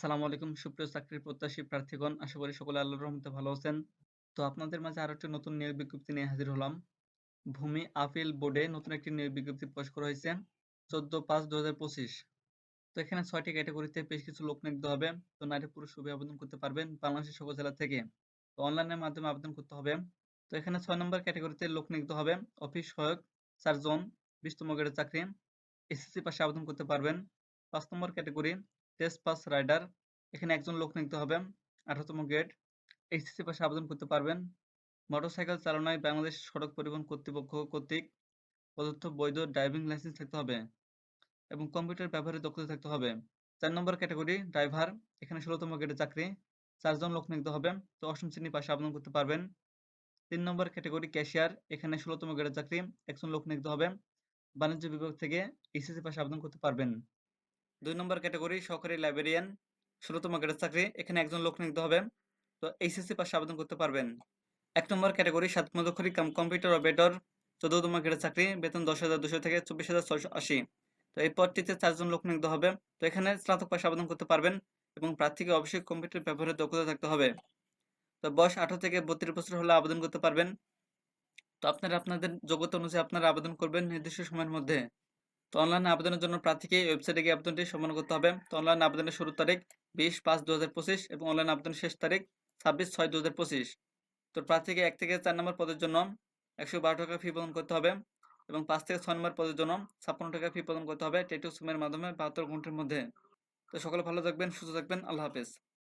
আসসালামু আলাইকুম। সুপ্রিয় চাকরির প্রত্যাশী প্রার্থীগণ, আশা করি সকলে আল্লাহর রহমতে ভালো আছেন। তো আপনাদের মাঝে আরও একটি নতুন নিয়োগ বিজ্ঞপ্তি নিয়ে হাজির হলাম। ভূমি আপিল বোর্ডে নতুন একটি নিয়োগ বিজ্ঞপ্তি প্রকাশ করা হয়েছে, চোদ্দ পাঁচ দু হাজার পঁচিশ। তো এখানে ছয়টি ক্যাটাগরিতে বেশ কিছু লোক দেওয়া হবে। তো নারী পুরুষ উভয় আবেদন করতে পারবেন বাংলাদেশের সকল জেলা থেকে। তো অনলাইনের মাধ্যমে আবেদন করতে হবে। তো এখানে ছয় নম্বর ক্যাটাগরিতে লোক নিয়োগ হবে। অফিস সহায়ক, চারজন, বিশতম গ্রেডের চাকরি, এসএসসি পাশে আবেদন করতে পারবেন। পাঁচ নম্বর ক্যাটাগরি টেস্ট পাস রাইডার এখানে একজন লোক নিতে হবে, আঠারোতম গ্রেড এইচএসসি পাশে আবেদন করতে পারবেন। মোটরসাইকেল চালনায় বাংলাদেশ সড়ক পরিবহন কর্তৃপক্ষ কর্তৃক প্রদত্ত বৈধ ড্রাইভিং লাইসেন্স থাকতে হবে এবং কম্পিউটার ব্যবহারে দক্ষতা থাকতে হবে। চার নম্বর ক্যাটাগরি ড্রাইভার এখানে ষোলোতম গ্রেডের চাকরি, চারজন লোক নিতে হবে, তো অষ্টম শ্রেণি পাশে আবেদন করতে পারবেন। তিন নম্বর ক্যাটাগরি ক্যাশিয়ার এখানে ষোলোতম গ্রেডের চাকরি, একজন লোক নিতে হবে, বাণিজ্য বিভাগ থেকে এইচএসসি পাশে আবেদন করতে পারবেন। দুই নম্বর ক্যাটাগরি, সহকারী লাইব্রেরিয়ান। ষোলোতম গ্রেডের চাকরি, এখানে একজন লোক নিতে হবে। তো এইচএসসি পাশে আবেদন করতে পারবেন। এক নম্বর ক্যাটাগরি সাত কাম কম্পিউটার অপারেটর, চোদ্দতম গ্রেডের চাকরি, বেতন দশ হাজার দুশো থেকে চব্বিশ হাজার ছয়শো আশি। তো এই পদটিতে চারজন লোক নিতে হবে। তো এখানে স্নাতক পাশে আবেদন করতে পারবেন এবং প্রার্থীকে অবশ্যই কম্পিউটার ব্যবহারের দক্ষতা থাকতে হবে। তো বয়স আঠারো থেকে বত্রিশ বছর হলে আবেদন করতে পারবেন। তো আপনারা আপনাদের যোগ্যতা অনুযায়ী আপনারা আবেদন করবেন নির্দিষ্ট সময়ের মধ্যে। তো অনলাইনে আবেদনের জন্য প্রার্থীকে ওয়েবসাইটে গিয়ে আবেদনটি সম্পন্ন করতে হবে। তো অনলাইন আবেদনের শুরুর তারিখ বিশ পাঁচ দু এবং অনলাইন আবেদনের শেষ তারিখ ছাব্বিশ ছয় দু তো প্রার্থীকে এক থেকে চার নম্বর পদের জন্য একশো বারো টাকা ফি প্রদান করতে হবে এবং পাঁচ থেকে ছয় নম্বর পদের জন্য ছাপ্পান্ন টাকা ফি প্রদান করতে হবে। টেটু সুমের মাধ্যমে বাহাত্তর ঘণ্টার মধ্যে। তো সকলে ভালো থাকবেন, সুস্থ থাকবেন। আল্লাহ হাফেজ।